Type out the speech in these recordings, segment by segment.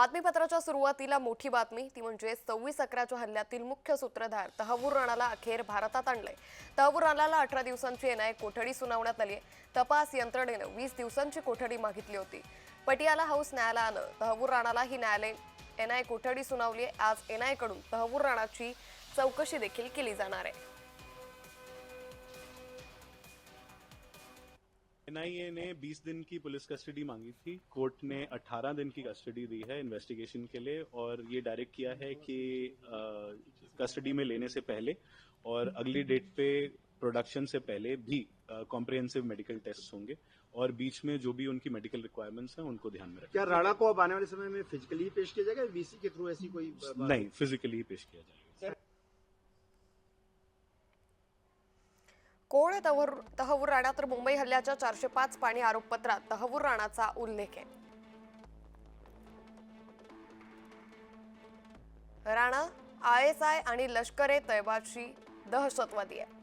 बातमीपत्राच्या सुरुवातीला मोठी बातमी ती म्हणजे सव्वीस अकराच्या हल्ल्यातील मुख्य सूत्रधार तहवूर राणाला अखेर भारतात आणलंय. तहवूर राणाला अठरा दिवसांची एनआय कोठडी सुनावण्यात आली आहे. तपास यंत्रणेनं वीस दिवसांची कोठडी मागितली होती. पटियाला हाऊस न्यायालयानं तहवूर राणाला ही न्यायालय एनआय कोठडी सुनावली आहे. आज एनआयकडून तहवूर राणाची चौकशी देखील केली जाणार आहे. एनआईए ने 20 दिन की पुलिस कस्टडी मांगी थी। कोर्ट ने 18 दिन की कस्टडी दी है इन्वेस्टिगेशन के लिए और ये डायरेक्ट किया है कि कस्टडी में लेने से पहले और अगली डेट पे प्रोडक्शन से पहले भी कॉम्प्रिहेंसिव मेडिकल टेस्ट होंगे और बीच में जो भी उनकी मेडिकल रिक्वायरमेंट्स हैं उनको ध्यान में रखें। क्या राणा को अब आने वाले समय में फिजिकली पेश किया जाएगा वीसी के थ्रू ऐसी कोई नहीं फिजिकली पेश किया जाएगा। कोण आहे तहवूर तहवूर राणा? तर मुंबई हल्ल्याच्या चारशे पाच पाणी आरोपपत्रात तहवूर राणाचा उल्लेख आहे. राणा आय एस आय आणि लष्कर ए तैबाची दहशतवादी आहे.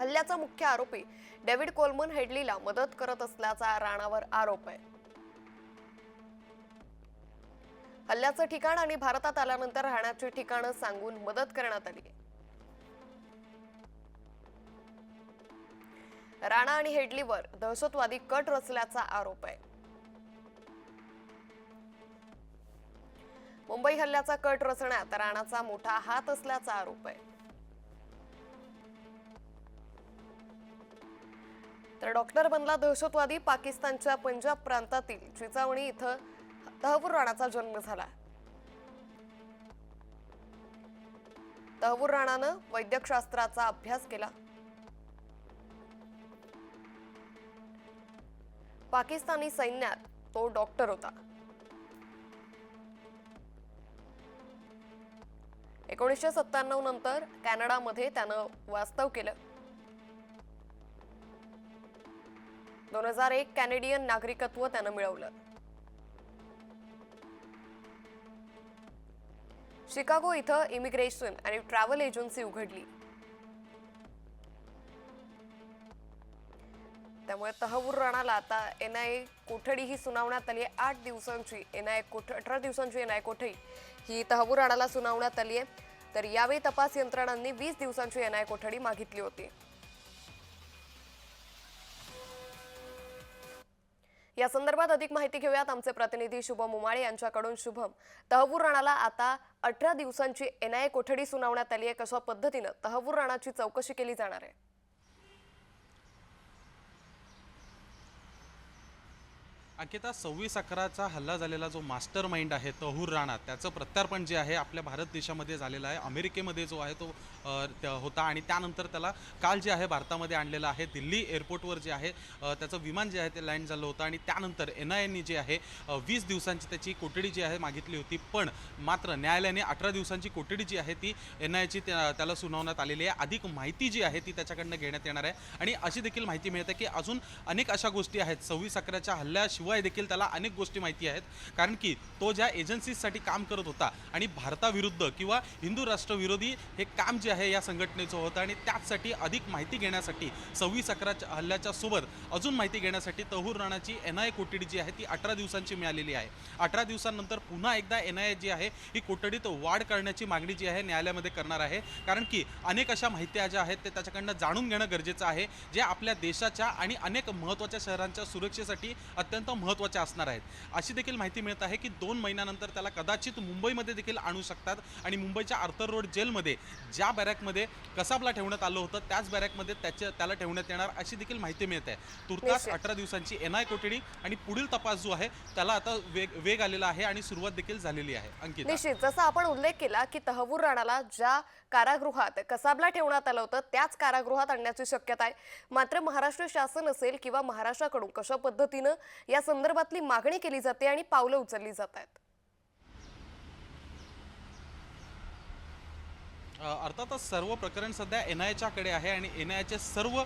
हल्ल्याचा मुख्य आरोपी डेव्हिड कोलमन हेडलीला मदत करत असल्याचा राणावर आरोप आहे. हल्ल्याचं ठिकाण आणि भारतात आल्यानंतर राहण्याची ठिकाणं सांगून मदत करण्यात आली. राणा आणि हेडलीवर दहशतवादी कट रचल्याचा आरोप आहे. मुंबई हल्ल्याचा कट रचण्यात राणाचा मोठा हात असल्याचा आरोप आहे. तर डॉक्टर बनला दहशतवादी पाकिस्तानच्या पंजाब प्रांतातील चिचावणी इथं तहवूर राणाचा जन्म झाला. तहवूर राणानं वैद्यकशास्त्राचा अभ्यास केला. पाकिस्तानी सैन्यात तो डॉक्टर होता. एकोणीसशे सत्त्याण्णव नंतर कॅनडामध्ये त्यानं वास्तव केलं. दोन हजार एक कॅनेडियन नागरिकत्व त्यानं मिळवलं. शिकागो इथं इमिग्रेशन आणि ट्रॅव्हल एजन्सी उघडली. त्यामुळे तहवूर राणाला आता ए कोठडी ही सुनावण्यात आली आहे. आठ दिवसांची एनआयए कोठ अठरा दिवसांची एनआयए कोठडी ही तहवूर राणाला सुनावण्यात आली आहे. तर यावेळी तपास यंत्रणांनी वीस दिवसांची एन आय कोठडी मागितली होती. या संदर्भात अधिक माहिती घेऊयात आमचे प्रतिनिधी शुभम उमाळे यांच्याकडून. शुभम तहवूर राणाला आता अठरा दिवसांची एनआयए कोठडी सुनावण्यात आली आहे. कशा पद्धतीनं तहवूर राणाची चौकशी केली जाणार आहे? अंकिता सव्वीस अकराचा हल्ला झालेला जो मास्टर माइंड आहे तहूर राणा त्याचं प्रत्यार्पण जे आहे आपल्या भारत देशामध्ये झालेलं आहे. अमेरिकेमध्ये जो आहे तो होता आणि त्यानंतर त्याला काल जे आहे भारतामध्ये आणलेलं आहे दिल्ली एअरपोर्टवर जे आहे त्याचं विमान जे आहे ते लँड झालं होतं आणि त्यानंतर एन आय एननी जे आहे वीस दिवसांची त्याची कोठडी जी आहे मागितली होती. पण मात्र न्यायालयाने अठरा दिवसांची कोठडी जी आहे ती एन आयची त्याला सुनावण्यात आलेली आहे. अधिक माहिती जी आहे ती त्याच्याकडनं घेण्यात येणार आहे. आणि अशी देखील माहिती मिळते की अजून अनेक अशा गोष्टी आहेत. सव्वीस अकराच्या हल्ल्याशिवाय देखील त्याला अनेक गोष्टी माहिती आहेत. कारण की तो ज्या एजन्सीजसाठी काम करत होता आणि भारताविरुद्ध किंवा हिंदू राष्ट्रविरोधी हे काम जे आहे या संघटनेचं होतं आणि त्याचसाठी अधिक माहिती घेण्यासाठी सव्वीस अकराच्या हल्ल्याच्या सोबत अजून माहिती घेण्यासाठी तहूर राणाची एन आय कोठडी जी आहे ती अठरा दिवसांची मिळालेली आहे. अठरा दिवसांनंतर पुन्हा एकदा एन आय जी आहे ही कोठडीत वाढ करण्याची मागणी जी आहे न्यायालयामध्ये करणार आहे. कारण की अनेक अशा माहित्या ज्या आहेत ते त्याच्याकडनं जाणून घेणं गरजेचं आहे जे आपल्या देशाच्या आणि अनेक महत्त्वाच्या शहरांच्या सुरक्षेसाठी अत्यंत महत्त्वाच्या असणार आहेत. अशी देखील माहिती मिळत आहे की दोन महिन्यानंतर त्याला कदाचित मुंबईमध्ये देखील आणू शकतात आणि मुंबईच्या आर्थर रोड जेलमध्ये ज्या बॅरॅकमध्ये कसाबला ठेवण्यात आलं होतं त्याच बॅरॅकमध्ये त्याच्या त्याला ठेवण्यात येणार अशी देखील माहिती मिळते आहे. तुर्तास. अठरा दिवसांची एन आय कोठडी आणि पुढील तपास जो आहे त्याला आता वेग वेग आलेला आहे आणि सुरुवात देखील झालेली आहे. अंकिता. निश्चित. जसं आपण उल्लेख केला की तहवूर राणाला ज्या कारागृहात कसाबला ठेवण्यात आलं होतं त्याच कारागृहात आणण्याची शक्यता आहे. मात्र महाराष्ट्र शासन असेल किंवा महाराष्ट्राकडून कशा पद्धतीनं या संदर्भातली मागणी केली जाते आणि पावलं उचलली जात आहेत. अर्थातच सर्व प्रकरण सध्या एन आय आहे आणि एन आयचे सर्व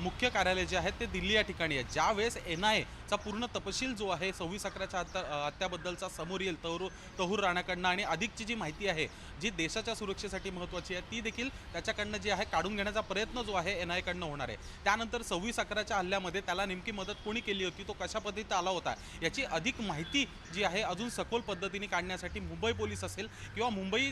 मुख्य कार्यालय जे आहेत ते दिल्ली या ठिकाणी आहेत. ज्यावेळेस एन आय चा पूर्ण तपशील जो आहे सव्वीस अकराच्या हत्या हत्याबद्दलचा समोर येईल तहूर तहूर राणाकडनं आणि अधिकची जी माहिती आहे जी देशाच्या सुरक्षेसाठी महत्त्वाची आहे ती देखील त्याच्याकडनं जी आहे काढून घेण्याचा प्रयत्न जो आहे एन आयकडनं होणार आहे. त्यानंतर सव्वीस अकराच्या हल्ल्यामध्ये त्याला नेमकी मदत कोणी केली होती तो कशा पद्धतीत आला होता याची अधिक माहिती जी आहे अजून सखोल पद्धतीने काढण्यासाठी मुंबई पोलीस असेल किंवा मुंबई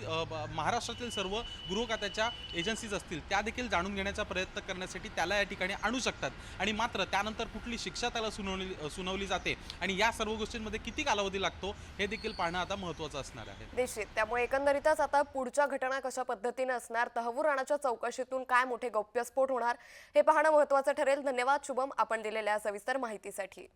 महाराष्ट्रातील सर्व गृहखात्याच्या एजन्सीज असतील त्या देखील जाणून घेण्याचा प्रयत्न करण्यासाठी त्याला या ठिकाणी आणू शकतात. आणि मात्र त्यानंतर कुठली शिक्षा त्याला सुनावली सुनावली जाते. आणि या सर्व गोष्टींमध्ये किती कालावधी लागतो हे देखील पाहणं आता महत्त्वाचं असणार आहे. निश्चित. त्यामुळे एकंदरीतच आता पुढच्या घटना कशा पद्धतीने असणार तहवूर राणाच्या चौकशीतून काय मोठे गौप्यस्फोट होणार हे पाहणं महत्वाचं ठरेल. धन्यवाद शुभम आपण दिलेल्या सविस्तर माहितीसाठी.